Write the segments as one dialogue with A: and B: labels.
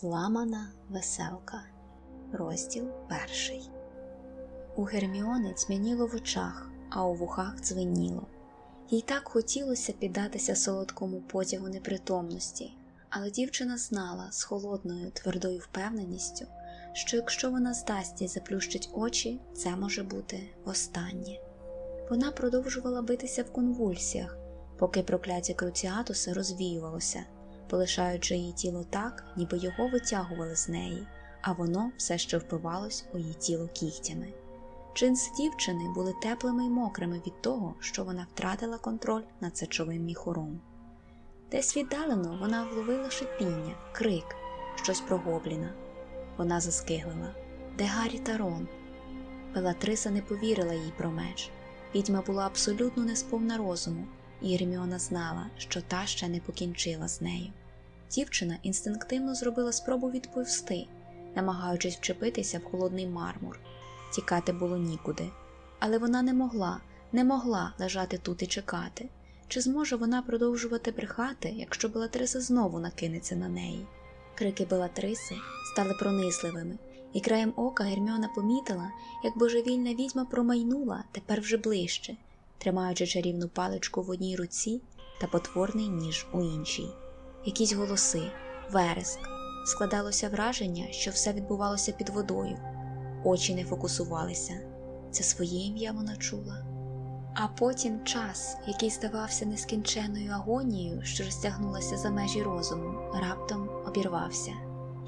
A: Зламана веселка. Розділ перший. У Герміони тьмяніло в очах, а у вухах дзвеніло. Їй так хотілося піддатися солодкому потягу непритомності, але дівчина знала з холодною твердою впевненістю, що якщо вона здасться і заплющить очі, це може бути востаннє. Вона продовжувала битися в конвульсіях, поки прокляття круціатуса розвіювалося, полишаючи її тіло так, ніби його витягували з неї, а воно все ще впивалось у її тіло кігтями. Джинси дівчини були теплими й мокрими від того, що вона втратила контроль над сечовим міхуром. Десь віддалено вона вловила шипіння, крик, щось про гобліна. Вона заскиглила Де Гаррі та Рон? Белатриса не повірила їй про меч. Відьма була абсолютно не сповна розуму, і Герміона знала, що та ще не покінчила з нею. Дівчина інстинктивно зробила спробу відповсти, намагаючись вчепитися в холодний мармур. Тікати було нікуди, але вона не могла, не могла лежати тут і чекати. Чи зможе вона продовжувати брехати, якщо Белатриса знову накинеться на неї? Крики Белатриси стали пронисливими, і краєм ока Герміона помітила, як божевільна відьма промайнула тепер вже ближче, тримаючи чарівну паличку в одній руці та потворний ніж у іншій. Якісь голоси, вереск. Складалося враження, що все відбувалося під водою. Очі не фокусувалися. Це своє ім'я вона чула. А потім час, який здавався нескінченною агонією, що розтягнулася за межі розуму, раптом обірвався.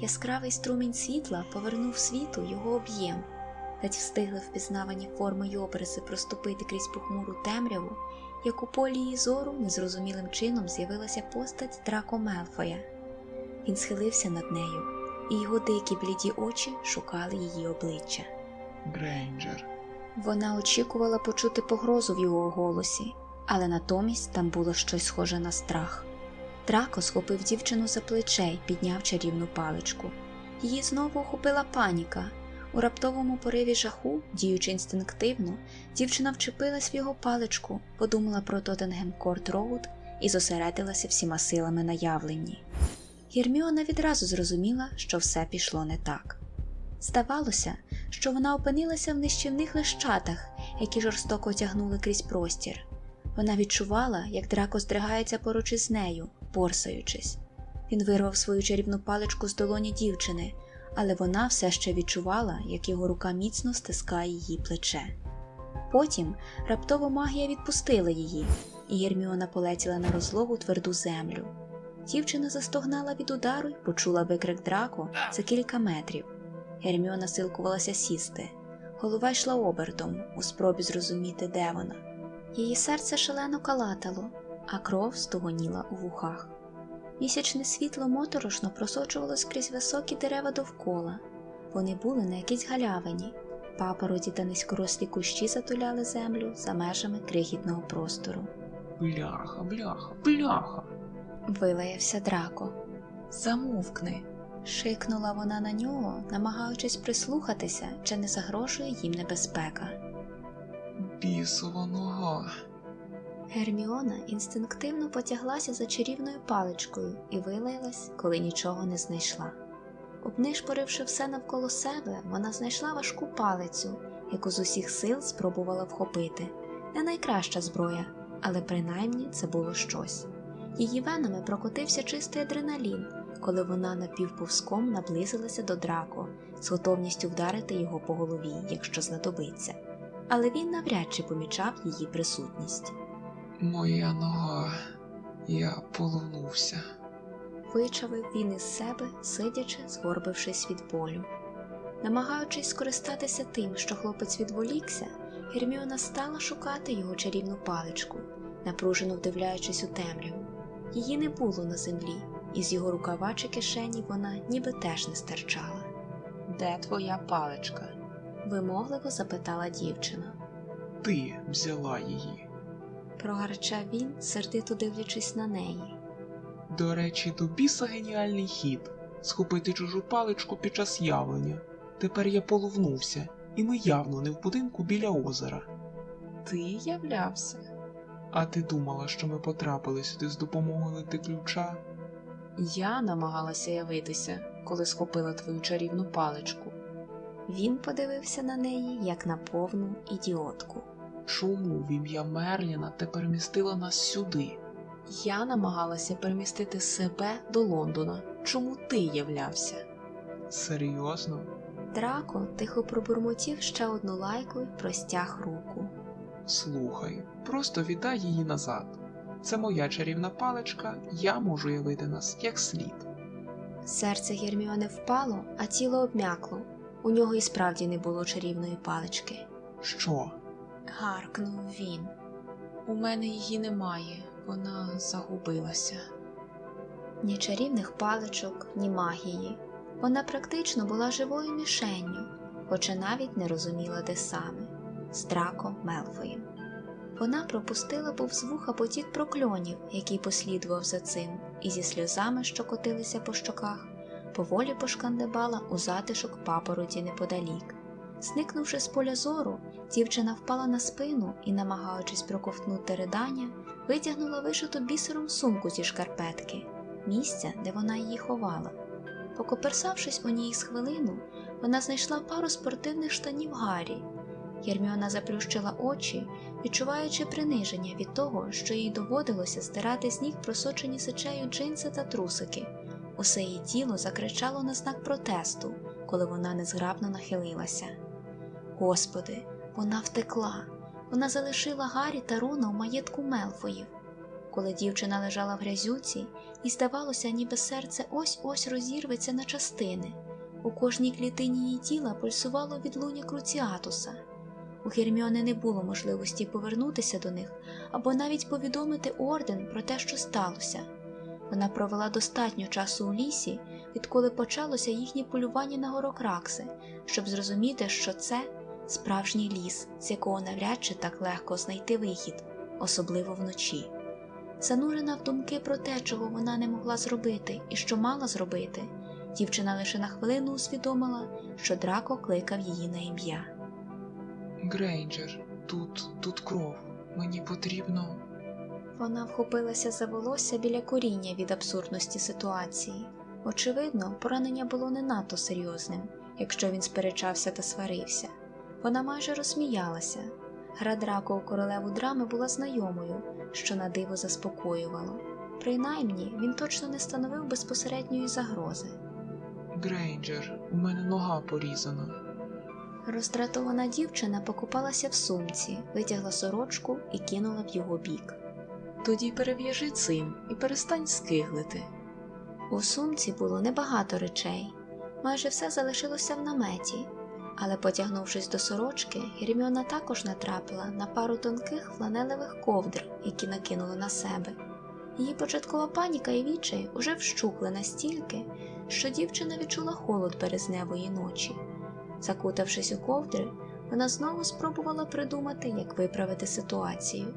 A: Яскравий струмінь світла повернув світу його об'єм, ледь встигли впізнавані форми й образи проступити крізь похмуру темряву, як у полі її зору незрозумілим чином з'явилася постать Драко Мелфоя. Він схилився над нею, і його дикі бліді очі шукали її обличчя.
B: Грейнджер.
A: Вона очікувала почути погрозу в його голосі, але натомість там було щось схоже на страх. Драко схопив дівчину за плече й підняв чарівну паличку. Її знову охопила паніка. У раптовому пориві жаху, діючи інстинктивно, дівчина вчепилась в його паличку, подумала про Тоттенгем Корт Роуд і зосередилася всіма силами на явленні. Герміона відразу зрозуміла, що все пішло не так. Здавалося, що вона опинилася в нищівних лищатах, які жорстоко тягнули крізь простір. Вона відчувала, як драко здригається поруч із нею, порсаючись. Він вирвав свою чарівну паличку з долоні дівчини, але вона все ще відчувала, як його рука міцно стискає її плече. Потім раптово магія відпустила її, і Герміона полетіла на розлогу тверду землю. Дівчина застогнала від удару й почула викрик драко за кілька метрів. Герміона силкувалася сісти. Голова йшла обертом у спробі зрозуміти, де вона. Її серце шалено калатало, а кров стогоніла у вухах. Місячне світло моторошно просочувалось крізь високі дерева довкола. Вони були на якійсь галявині. Папороті та низькорослі кущі затуляли землю за межами крихітного простору.
B: Бляха, бляха, бляха.
A: Вилаявся драко.
B: Замовкни.
A: Шикнула вона на нього, намагаючись прислухатися, чи не загрожує їм небезпека.
B: Бісова нога.
A: Герміона інстинктивно потяглася за чарівною паличкою і вилаялась, коли нічого не знайшла. Обнишпоривши все навколо себе, вона знайшла важку палицю, яку з усіх сил спробувала вхопити. Не найкраща зброя, але принаймні це було щось. Її венами прокотився чистий адреналін, коли вона напівповзком наблизилася до драко з готовністю вдарити його по голові, якщо знадобиться. Але він навряд чи помічав її присутність.
B: Моя нога. Я полонувся.
A: Вичавив він із себе, сидячи, згорбившись від болю. Намагаючись скористатися тим, що хлопець відволікся, Герміона стала шукати його чарівну паличку, напружено вдивляючись у темряву. Її не було на землі, і з його рукава чи кишені вона ніби теж не стирчала.
B: Де твоя паличка?
A: Вимогливо запитала дівчина.
B: Ти взяла її.
A: Прогарчав він, сердито дивлячись на неї.
B: До речі, до біса геніальний хід схопити чужу паличку під час явлення. Тепер я половнувся, і ми явно не в будинку біля озера. Ти являвся? А ти думала, що ми потрапили сюди з допомогою лети ключа?
C: Я намагалася явитися, коли схопила твою чарівну паличку.
A: Він подивився на неї, як на повну ідіотку.
B: Чому в ім'я Мерліна ти перемістила нас сюди?
C: Я намагалася перемістити себе до Лондона. Чому ти являвся?
B: Серйозно?
A: Драко тихо пробурмотів ще одну лайку й простяг руку.
B: Слухай, просто віддай її назад. Це моя чарівна паличка, я можу явити нас як слід.
A: Серце Герміони впало, а тіло обмякло. У нього і справді не було чарівної палички.
B: Що?
A: Гаркнув він.
C: У мене її немає, вона загубилася.
A: Ні чарівних паличок, ні магії. Вона практично була живою мішенню, хоча навіть не розуміла, де саме з Драко Мелфоєм. Вона пропустила повз вуха потік прокльонів, який послідував за цим, і зі сльозами, що котилися по щоках, поволі пошкандибала у затишок папороті неподалік. Зникнувши з поля зору, дівчина впала на спину і, намагаючись проковтнути ридання, витягнула вишиту бісером сумку зі шкарпетки, місця, де вона її ховала. Покоперсавшись у ній з хвилину, вона знайшла пару спортивних штанів Гаррі. Герміона заплющила очі, відчуваючи приниження від того, що їй доводилося стирати з ніг просочені сечею джинси та трусики. Усе її тіло закричало на знак протесту, коли вона незграбно нахилилася. Господи, вона втекла. Вона залишила Гаррі та Рона у маєтку Мелфоїв. Коли дівчина лежала в грязюці, і здавалося, ніби серце ось-ось розірветься на частини. У кожній клітині її тіла пульсувало відлуння круціатуса. У Герміони не було можливості повернутися до них або навіть повідомити орден про те, що сталося. Вона провела достатньо часу у лісі, відколи почалося їхнє полювання на горокракси, щоб зрозуміти, що це справжній ліс, з якого навряд чи так легко знайти вихід, особливо вночі. Занурена в думки про те, чого вона не могла зробити і що мала зробити, дівчина лише на хвилину усвідомила, що Драко кликав її на ім'я.
B: Грейнджер, тут, тут кров. Мені потрібно.
A: Вона вхопилася за волосся біля коріння від абсурдності ситуації. Очевидно, поранення було не надто серйозним, якщо він сперечався та сварився. Вона майже розсміялася. Гра драко у королеву драми була знайомою, що на диво заспокоювало. Принаймні, він точно не становив безпосередньої загрози.
B: Грейнджер, у мене нога порізана.
A: Роздратована дівчина покупалася в сумці, витягла сорочку і кинула в його бік.
C: Тоді перев'яжи цим і перестань скиглити.
A: У сумці було небагато речей, майже все залишилося в наметі, але, потягнувшись до сорочки, Герміона також натрапила на пару тонких фланелевих ковдр, які накинула на себе. Її початкова паніка і відчай уже вщухли настільки, що дівчина відчула холод березневої ночі. Закутавшись у ковдри, вона знову спробувала придумати, як виправити ситуацію.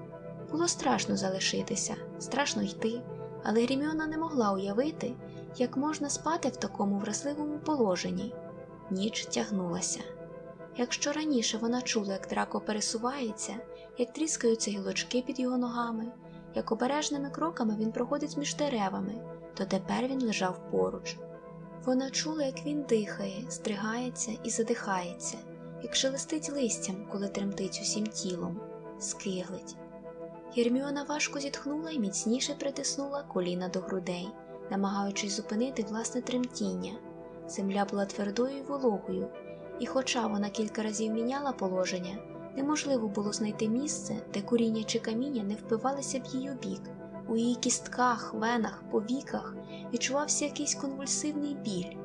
A: Було страшно залишитися, страшно йти, але Гріміона не могла уявити, як можна спати в такому вразливому положенні. Ніч тягнулася. Якщо раніше вона чула, як драко пересувається, як тріскаються гілочки під його ногами, як обережними кроками він проходить між деревами, то тепер він лежав поруч. Вона чула, як він дихає, стригається і задихається, як шелестить листям, коли тремтить усім тілом, скиглить. Герміона важко зітхнула і міцніше притиснула коліна до грудей, намагаючись зупинити власне тремтіння. Земля була твердою і вологою, і, хоча вона кілька разів міняла положення, неможливо було знайти місце, де коріння чи каміння не впивалися в її бік. У її кістках, венах, повіках відчувався якийсь конвульсивний біль.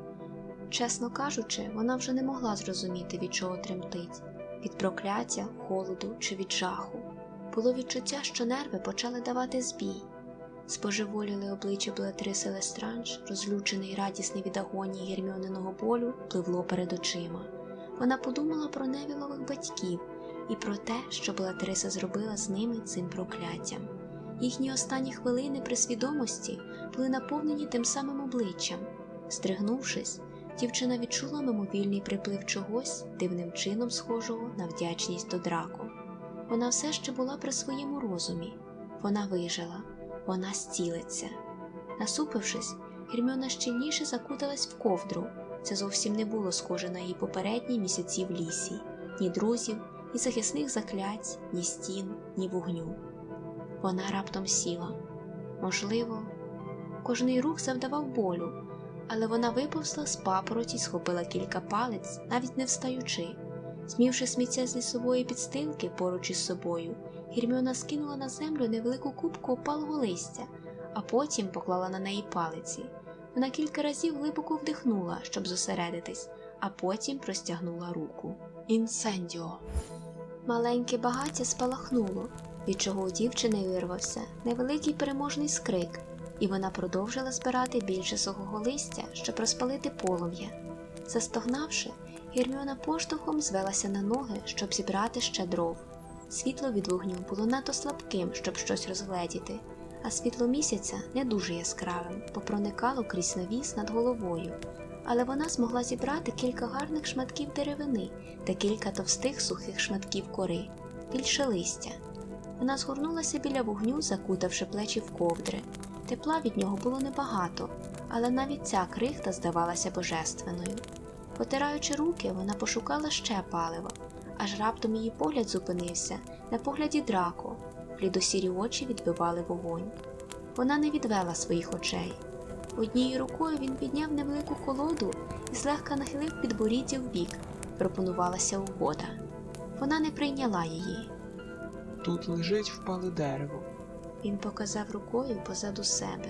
A: Чесно кажучи, вона вже не могла зрозуміти, від чого тремтить від прокляття, холоду чи від жаху. Було відчуття, що нерви почали давати збій. Споживоліли обличчя Белатриси Лестранж, розлючений і радісний від агонії герміониного болю, пливло перед очима. Вона подумала про невілових батьків і про те, що Белатриса зробила з ними цим прокляттям. Їхні останні хвилини при свідомості були наповнені тим самим обличчям. Стригнувшись, дівчина відчула мимовільний приплив чогось дивним чином схожого на вдячність до драку. Вона все ще була при своєму розумі, вона вижила, вона зцілиться. Насупившись, Герміона щільніше закуталась в ковдру. Це зовсім не було схоже на її попередні місяці в лісі ні друзів, ні захисних заклять, ні стін, ні вогню. Вона раптом сіла. Можливо, кожний рух завдавав болю, але вона виповзла з папороті, схопила кілька палець, навіть не встаючи. Змівши сміття з лісової підстилки поруч із собою, Гірміона скинула на землю невелику кубку опалого листя, а потім поклала на неї палиці. Вона кілька разів глибоко вдихнула, щоб зосередитись, а потім простягнула руку.
C: Інсендіо.
A: Маленьке багаття спалахнуло, від чого у дівчини вирвався невеликий переможний скрик, і вона продовжила збирати більше сухого листя, щоб розпалити полум'я. Застогнавши, Герміона поштовхом звелася на ноги, щоб зібрати ще дров. Світло від вогню було надто слабким, щоб щось розгледіти, а світло місяця не дуже яскравим, бо проникало крізь навіс над головою. Але вона змогла зібрати кілька гарних шматків деревини та кілька товстих сухих шматків кори, більше листя. Вона згорнулася біля вогню, закутавши плечі в ковдри. Тепла від нього було небагато, але навіть ця крихта здавалася божественною. Потираючи руки, вона пошукала ще палива, аж раптом її погляд зупинився на погляді драко, блідосірі очі відбивали вогонь. Вона не відвела своїх очей. Однією рукою він підняв невелику колоду і злегка нахилив підборіддя вбік. Пропонувалася угода. Вона не прийняла її.
B: Тут лежить впале дерево,
A: Він показав рукою позаду себе.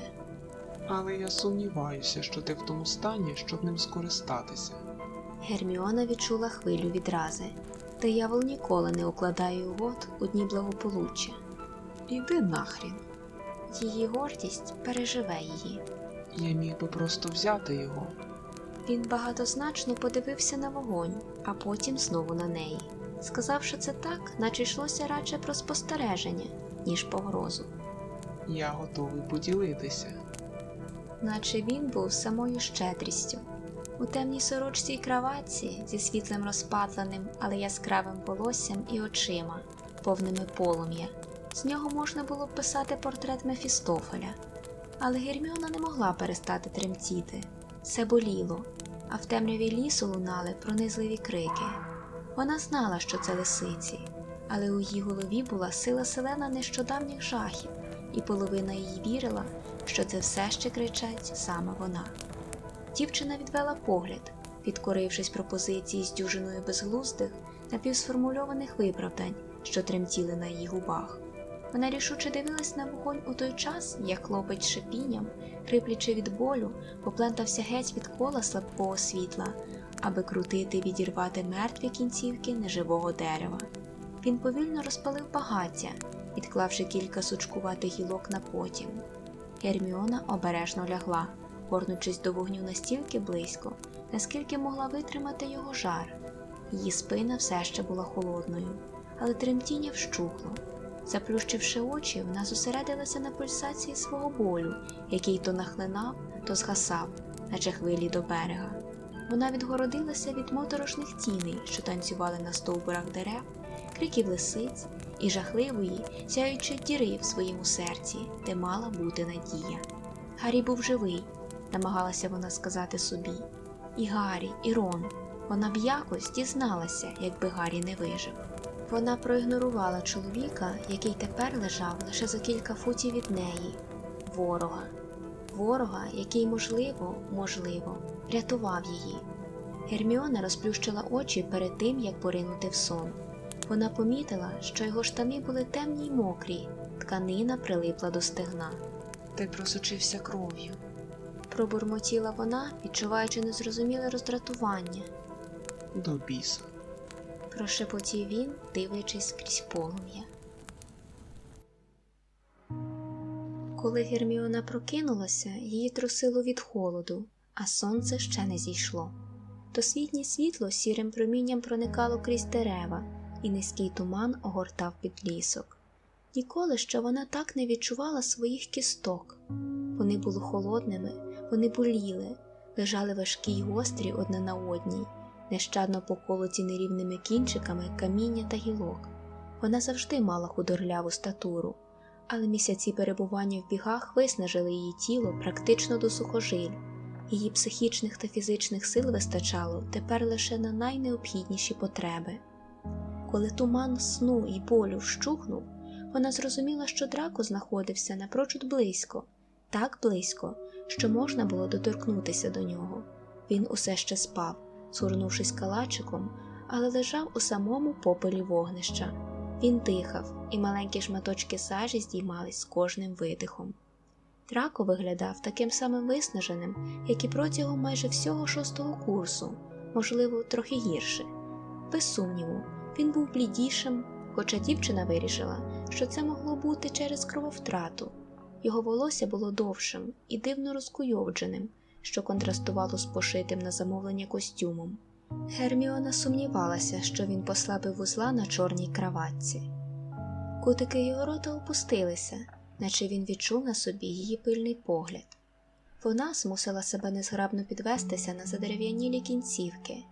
B: але я сумніваюся, що ти в тому стані, щоб ним скористатися.
A: Герміона відчула хвилю відрази. Диявол ніколи не укладає угод у дні благополуччя.
C: Іди нахрін.
A: Її гордість переживе її.
B: Я міг би просто взяти його.
A: Він багатозначно подивився на вогонь, а потім знову на неї. Сказавши це так, наче йшлося радше про спостереження, ніж погрозу.
B: Я готовий поділитися.
A: наче він був самою щедрістю. У темній сорочці й краватці зі світлим розпатленим, але яскравим волоссям і очима, повними полум'я. З нього можна було б писати портрет Мефістофеля. Але Герміона не могла перестати тремтіти. Все боліло, а в темряві лісу лунали пронизливі крики. Вона знала, що це лисиці, але у її голові була сила селена нещодавніх жахів, і половина її вірила, що це все ще кричать саме вона. Дівчина відвела погляд, підкорившись пропозиції з дюжиною безглуздих, напівсформульованих виправдань, що тремтіли на її губах. Вона рішуче дивилась на вогонь у той час, як хлопець шипінням, хриплячи від болю, поплентався геть від кола слабкого світла, аби крутити відірвати мертві кінцівки неживого дерева. Він повільно розпалив багаття, відклавши кілька сучкуватих гілок на потім. Герміона обережно лягла, горнучись до вогню настільки близько, наскільки могла витримати його жар. Її спина все ще була холодною, але тремтіння вщухло. Заплющивши очі, вона зосередилася на пульсації свого болю, який то нахлинав, то згасав, наче хвилі до берега. Вона відгородилася від моторошних тіней, що танцювали на стовбурах дерев, криків лисиць і жахливої, сяючої діри в своєму серці, де мала бути надія. Гаррі був живий, намагалася вона сказати собі. І Гаррі, і Рон. Вона б якось дізналася, якби Гаррі не вижив. Вона проігнорувала чоловіка, який тепер лежав лише за кілька футів від неї, ворога, ворога, який, можливо, можливо, рятував її. Герміона розплющила очі перед тим, як поринути в сон. Вона помітила, що його штани були темні й мокрі, тканина прилипла до стегна.
C: Ти просочився кров'ю.
A: Пробурмотіла вона, відчуваючи незрозуміле роздратування.
B: До біса.
A: Прошепотів він, дивлячись крізь полум'я. Коли Герміона прокинулася, її трусило від холоду, а сонце ще не зійшло. Досвітнє світло сірим промінням проникало крізь дерева, і низький туман огортав підлісок. Ніколи ще вона так не відчувала своїх кісток. Вони були холодними, вони боліли, лежали важкі й гострі одна на одній, нещадно поколоті нерівними кінчиками каміння та гілок. Вона завжди мала худорляву статуру, Але місяці перебування в бігах виснажили її тіло практично до сухожиль. Її психічних та фізичних сил вистачало тепер лише на найнеобхідніші потреби. Коли туман сну і болю вщухнув, вона зрозуміла, що драко знаходився напрочуд близько, так близько, що можна було доторкнутися до нього. Він усе ще спав, згорнувшись калачиком, але лежав у самому попелі вогнища. Він дихав, і маленькі шматочки сажі здіймались з кожним видихом. Драко виглядав таким самим виснаженим, як і протягом майже всього шостого курсу, можливо, трохи гірше. Без сумніву, він був блідішим, хоча дівчина вирішила, що це могло бути через крововтрату. Його волосся було довшим і дивно розкуйовдженим, що контрастувало з пошитим на замовлення костюмом. Герміона сумнівалася, що він послабив вузла на чорній краватці. Кутики його рота опустилися, наче він відчув на собі її пильний погляд. Вона змусила себе незграбно підвестися на задерев'янілі кінцівки.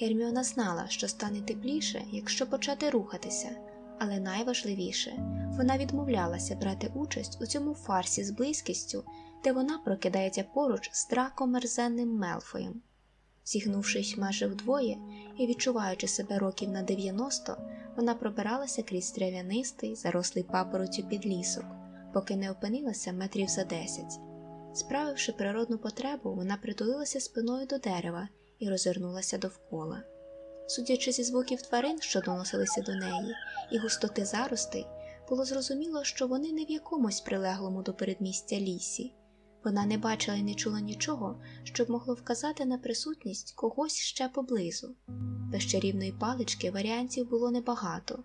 A: Герміона знала, що стане тепліше, якщо почати рухатися, але найважливіше, вона відмовлялася брати участь у цьому фарсі з близькістю, де вона прокидається поруч з драком мерзенним Мелфоєм. Зігнувшись майже вдвоє і відчуваючи себе років на 90, вона пробиралася крізь трав'янистий, зарослий папоротю підлісок, поки не опинилася метрів за десять. Справивши природну потребу, вона притулилася спиною до дерева і розвернулася довкола. Судячи зі звуків тварин, що доносилися до неї, і густоти заростей, було зрозуміло, що вони не в якомусь прилеглому до передмістя лісі. Вона не бачила і не чула нічого, щоб могло вказати на присутність когось ще поблизу. Без чарівної палички варіантів було небагато,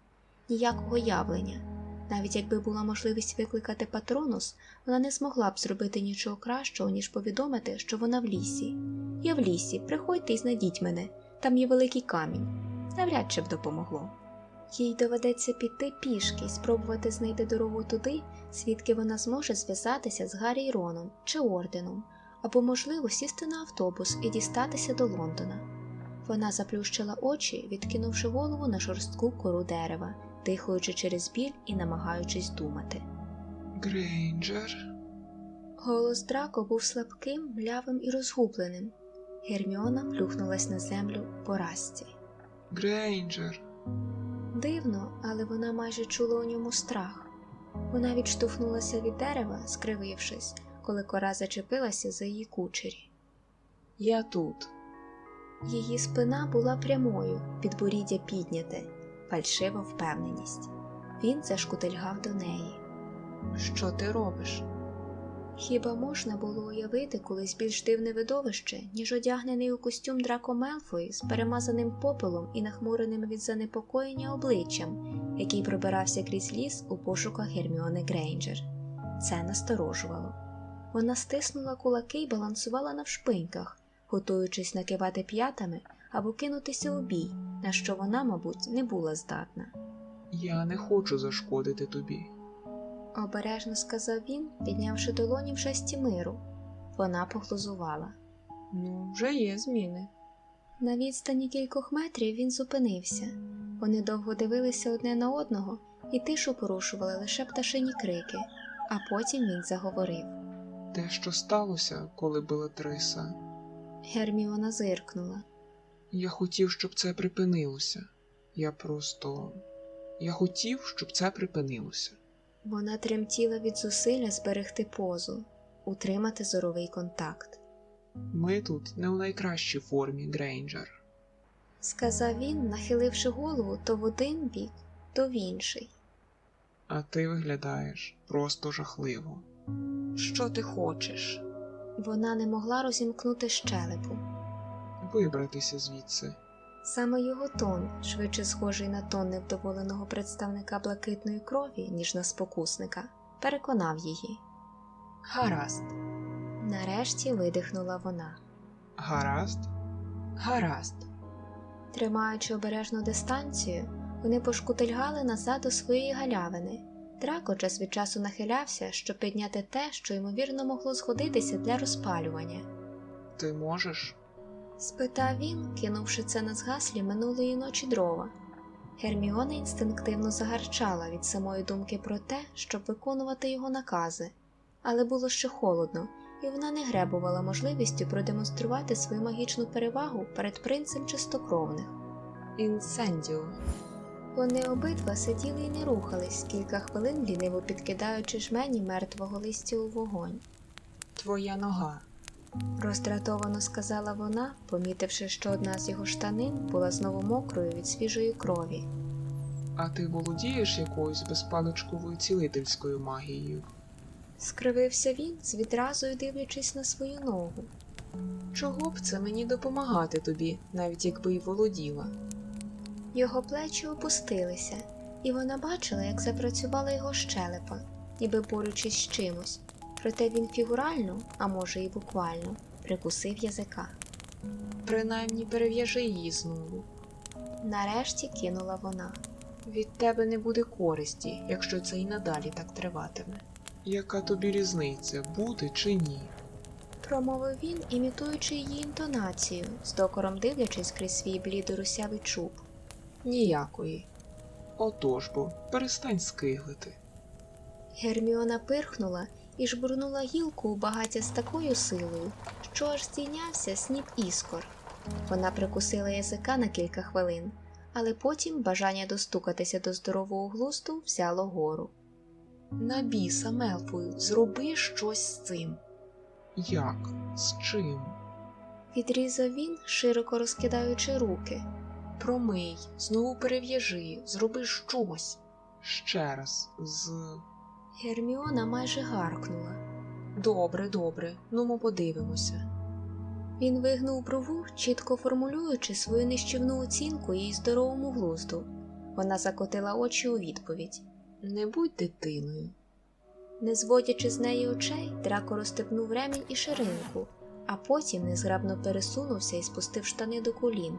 A: ніякого явлення. Навіть якби була можливість викликати патронус, вона не змогла б зробити нічого кращого, ніж повідомити, що вона в лісі. Я в лісі, приходьте і знайдіть мене, там є великий камінь. Навряд чи б допомогло. Їй доведеться піти пішки і спробувати знайти дорогу туди, звідки вона зможе зв'язатися з Гаррі Роном чи орденом, або, можливо, сісти на автобус і дістатися до Лондона. Вона заплющила очі, відкинувши голову на жорстку кору дерева, дихаючи через біль і намагаючись думати.
B: Грейнджер.
A: Голос Драко був слабким, млявим і розгубленим. Герміона плюхнулась на землю в поразці.
B: Грейнджер.
A: Дивно, але вона майже чула у ньому страх. Вона відштовхнулася від дерева, скривившись, коли кора зачепилася за її кучері.
C: Я тут.
A: Її спина була прямою, підборіддя підняте, фальшива впевненість. Він зашкутильгав до неї.
C: Що ти робиш?
A: Хіба можна було уявити колись більш дивне видовище, ніж одягнений у костюм Драко Мелфой з перемазаним попелом і нахмуреним від занепокоєння обличчям, який пробирався крізь ліс у пошуках Герміони Грейнджер. Це насторожувало. Вона стиснула кулаки і балансувала навшпиньках, готуючись накивати п'ятами або кинутися у бій, на що вона, мабуть, не була здатна.
B: Я не хочу зашкодити тобі.
A: Обережно сказав він, піднявши долоні в жесті миру. Вона поглузувала.
C: Ну, вже є зміни.
A: На відстані кількох метрів він зупинився. Вони довго дивилися одне на одного, і тишу порушували лише пташині крики, а потім він заговорив.
B: Те, що сталося, коли Белатриса.
A: Герміона зиркнула.
B: Я хотів, щоб це припинилося. Я просто. Я хотів, щоб це припинилося.
A: Вона тремтіла від зусилля зберегти позу, утримати зоровий контакт.
B: Ми тут не у найкращій формі, Грейнджер.
A: Сказав він, нахиливши голову то в один бік, то в інший.
B: А ти виглядаєш просто жахливо.
C: Що ти хочеш?
A: Вона не могла розімкнути щелепу.
B: Вибратися звідси.
A: Саме його тон, швидше схожий на тон невдоволеного представника блакитної крові, ніж на спокусника, переконав її.
C: Гаразд,
A: Нарешті видихнула вона.
B: Гаразд?
C: гаразд.
A: Тримаючи обережну дистанцію, вони пошкутильгали назад до своєї галявини. Драко час від часу нахилявся, щоб підняти те, що ймовірно могло згодитися для розпалювання.
B: Ти можеш?
A: Спитав він, кинувши це на згаслі минулої ночі дрова. Герміона інстинктивно загарчала від самої думки про те, щоб виконувати його накази, але було ще холодно, і вона не гребувала можливістю продемонструвати свою магічну перевагу перед принцем чистокровних.
C: Інсендіо.
A: Вони обидва сиділи і не рухались, кілька хвилин ліниво підкидаючи жмені мертвого листя у вогонь.
C: Твоя нога.
A: Роздратовано сказала вона, помітивши, що одна з його штанин була знову мокрою від свіжої крові.
B: А ти володієш якоюсь безпаличковою цілительською магією?
A: Скривився він, з відразою дивлячись на свою ногу.
C: Чого б це мені допомагати тобі, навіть якби й володіла?
A: Його плечі опустилися, і вона бачила, як запрацювала його щелепа, ніби борючись з чимось. Проте він фігурально, а може і буквально, прикусив язика.
C: Принаймні перев'яжи її знову.
A: Нарешті кинула вона.
C: Від тебе не буде користі, якщо це і надалі так триватиме.
B: Яка тобі різниця, бути чи ні?
A: Промовив він, імітуючи її інтонацію, з докором дивлячись крізь свій блідорусявий чуб.
C: Ніякої.
B: Отож бо, перестань скиглити.
A: Герміона пирхнула і жбурнула гілку у багаття з такою силою, що аж здійнявся сніп іскор. Вона прикусила язика на кілька хвилин, але потім бажання достукатися до здорового глусту взяло гору.
C: На біса, Мелфою, зроби щось з цим.
B: Як? З чим?
A: Відрізав він, широко розкидаючи руки.
C: Промий, знову перев'яжи, зроби щось.
B: Ще раз, з.
A: Герміона майже гаркнула.
C: Добре, добре, ну ми подивимося.
A: Він вигнув брову, чітко формулюючи свою нищівну оцінку її здоровому глузду. Вона закотила очі у відповідь.
C: Не будь дитиною.
A: Не зводячи з неї очей, драко розстебнув ремінь і ширинку, а потім незграбно пересунувся і спустив штани до колін.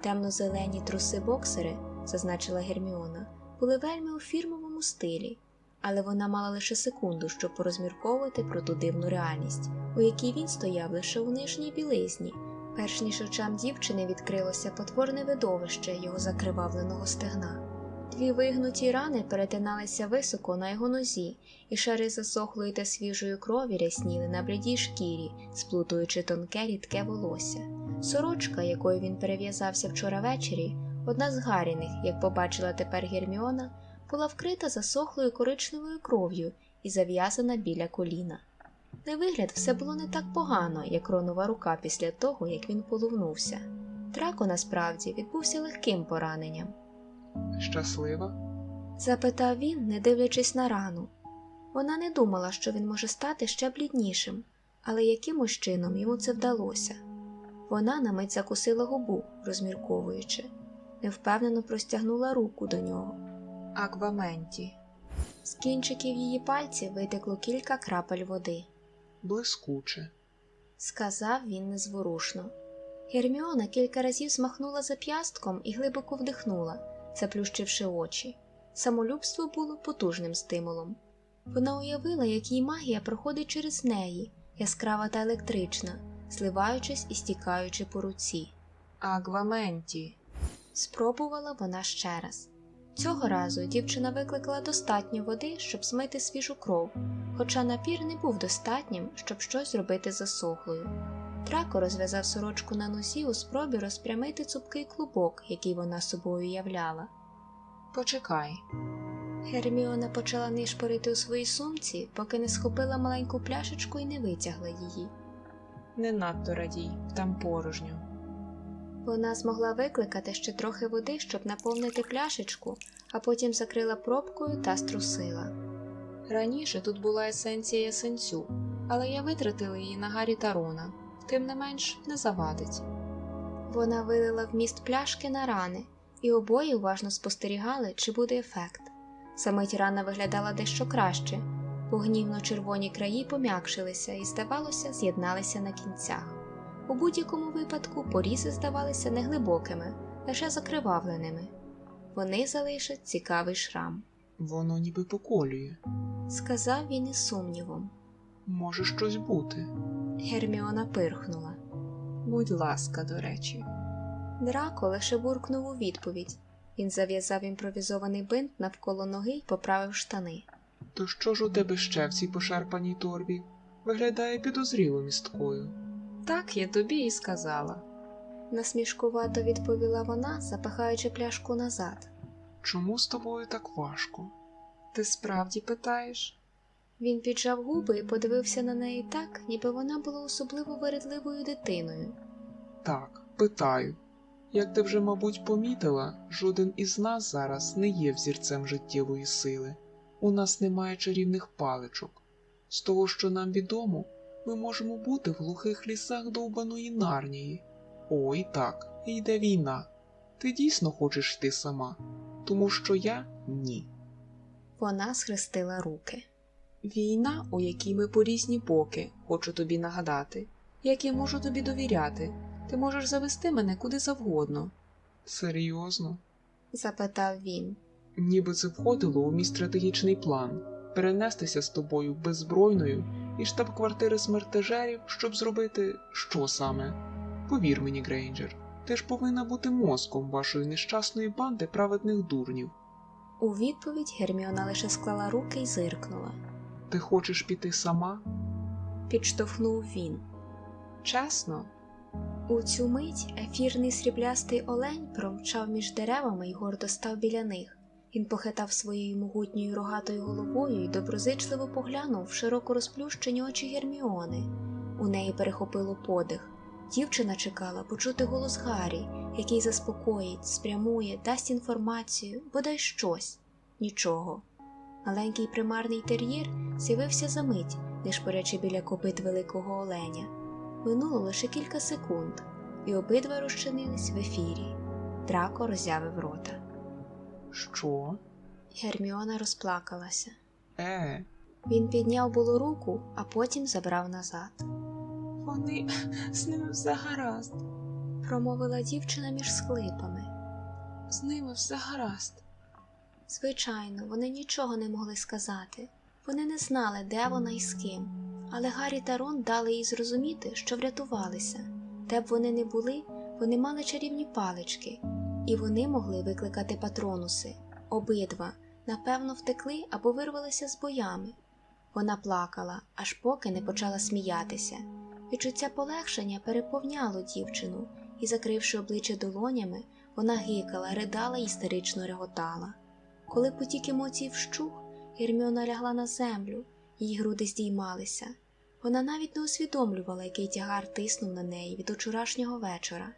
A: Темно-зелені труси боксери, зазначила Герміона, були вельми у фірмовому стилі, але вона мала лише секунду, щоб порозмірковувати про ту дивну реальність, у якій він стояв лише у нижній білизні, перш ніж очам дівчини відкрилося потворне видовище його закривавленого стегна. Дві вигнуті рани перетиналися високо на його нозі, і шари засохлої та свіжої крові рясніли на блідій шкірі, сплутуючи тонке рідке волосся. Сорочка, якою він перев'язався вчора ввечері, одна з гаряних, як побачила тепер Герміона, була вкрита засохлою коричневою кров'ю і зав'язана біля коліна. На вигляд, все було не так погано, як ронова рука після того, як він полувнувся. Драко насправді відбувся легким пораненням.
B: Щаслива?
A: запитав він, не дивлячись на рану. Вона не думала, що він може стати ще бліднішим, але якимось чином йому це вдалося. Вона на мить закусила губу, розмірковуючи, невпевнено простягнула руку до нього.
C: Акваменті.
A: З кінчиків її пальців витекло кілька крапель води,
B: Блискуче.
A: сказав він незворушно. Герміона кілька разів змахнула зап'ястком і глибоко вдихнула, заплющивши очі. Самолюбство було потужним стимулом. Вона уявила, як її магія проходить через неї, яскрава та електрична, зливаючись і стікаючи по руці.
C: Акваменті.
A: Спробувала вона ще раз. Цього разу дівчина викликала достатньо води, щоб змити свіжу кров, хоча напір не був достатнім, щоб щось зробити засохлою. Трако розв'язав сорочку на носі у спробі розпрямити цупкий клубок, який вона собою являла.
C: Почекай.
A: Герміона почала нишпорити у своїй сумці, поки не схопила маленьку пляшечку і не витягла її.
C: Не надто радій, там порожньо.
A: Вона змогла викликати ще трохи води, щоб наповнити пляшечку, а потім закрила пробкою та струсила.
C: Раніше тут була есенція ясенцю, але я витратила її на Гаррі та Рона. Тим не менш не завадить.
A: Вона вилила вміст пляшки на рани, і обоє уважно спостерігали, чи буде ефект. Самить рана виглядала дещо краще, бо гнівно-червоні краї пом'якшилися і, здавалося, з'єдналися на кінцях. У будь-якому випадку порізи здавалися неглибокими, лише закривавленими. Вони залишать цікавий шрам,
B: Воно ніби поколює.
A: сказав він із сумнівом.
B: Може щось бути.
A: Герміона пирхнула.
C: Будь ласка, до речі.
A: Драко лише буркнув у відповідь, Він зав'язав імпровізований бинт навколо ноги й поправив штани.
B: То що ж у тебе ще в цій пошарпаній торбі? Виглядає підозріло місткою.
C: Так я тобі і сказала.
A: Насмішкувато відповіла вона, запихаючи пляшку назад.
B: Чому з тобою так важко?
C: Ти справді питаєш?
A: Він піджав губи і подивився на неї так, ніби вона була особливо вередливою дитиною.
B: Так, питаю. Як ти вже, мабуть, помітила, жоден із нас зараз не є взірцем життєвої сили. У нас немає чарівних паличок. З того, що нам відомо, ми можемо бути в глухих лісах довбаної нарнії. О, і так, йде війна. Ти дійсно хочеш йти сама, тому що я ні.
A: Вона схрестила руки.
C: Війна, у якій ми по різні боки, хочу тобі нагадати. Як я можу тобі довіряти? Ти можеш завести мене куди завгодно.
B: Серйозно?
A: запитав він.
B: Ніби це входило у мій стратегічний план перенестися з тобою беззбройною і штаб-квартири смертежерів, щоб зробити що саме? Повір мені, Грейнджер, ти ж повинна бути мозком вашої нещасної банди праведних дурнів.
A: У відповідь Герміона лише склала руки й зиркнула.
B: Ти хочеш піти сама?
A: Підштовхнув він.
C: Чесно,
A: У цю мить ефірний сріблястий олень промчав між деревами й гордо став біля них. Він похитав своєю могутньою рогатою головою і доброзичливо поглянув в широко розплющені очі Герміони. У неї перехопило подих. Дівчина чекала почути голос Гаррі, який заспокоїть, спрямує, дасть інформацію, бодай щось. Нічого. Маленький примарний тер'єр з'явився за мить, не шпорячи біля копит великого оленя. Минуло лише кілька секунд, і обидва розчинились в ефірі. Драко роззявив рота.
B: Що?
A: Герміона розплакалася.
B: Е,
A: Він підняв було руку, а потім забрав назад.
C: вони з ними все гаразд.
A: Промовила дівчина між схлипами.
C: З ними все гаразд.
A: Звичайно, вони нічого не могли сказати. Вони не знали, де вона і з ким. Але Гаррі та Рон дали їй зрозуміти, що врятувалися. Де б вони не були, вони мали чарівні палички, і вони могли викликати патронуси. Обидва, напевно, втекли або вирвалися з боями. Вона плакала, аж поки не почала сміятися. Відчуття полегшення переповняло дівчину, і, закривши обличчя долонями, вона гикала, ридала і істерично реготала. Коли потік емоцій вщух, Герміона лягла на землю, її груди здіймалися. Вона навіть не усвідомлювала, який тягар тиснув на неї від учорашнього вечора.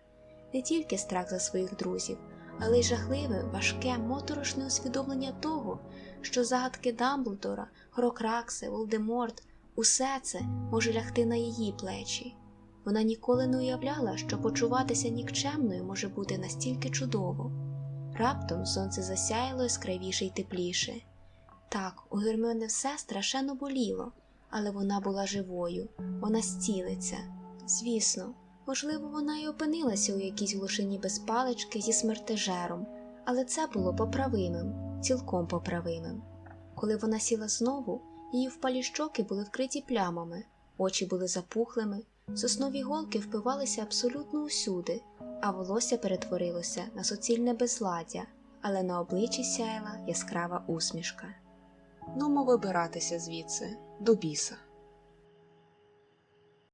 A: Не тільки страх за своїх друзів, але й жахливе, важке, моторошне усвідомлення того, що загадки Дамблдора, Грокракси, Волдеморт усе це може лягти на її плечі. Вона ніколи не уявляла, що почуватися нікчемною може бути настільки чудово. Раптом сонце засяяло яскравіше й тепліше. Так, у Герміони все страшенно боліло, але вона була живою, вона зцілиться. Звісно, можливо, вона й опинилася у якійсь глушині без палички зі смертежером, але це було поправимим, цілком поправимим. Коли вона сіла знову, її впалі щоки були вкриті плямами, очі були запухлими, соснові голки впивалися абсолютно усюди, а волосся перетворилося на суцільне безладдя, але на обличчі сяяла яскрава усмішка.
C: Нумо вибиратися звідси, до біса.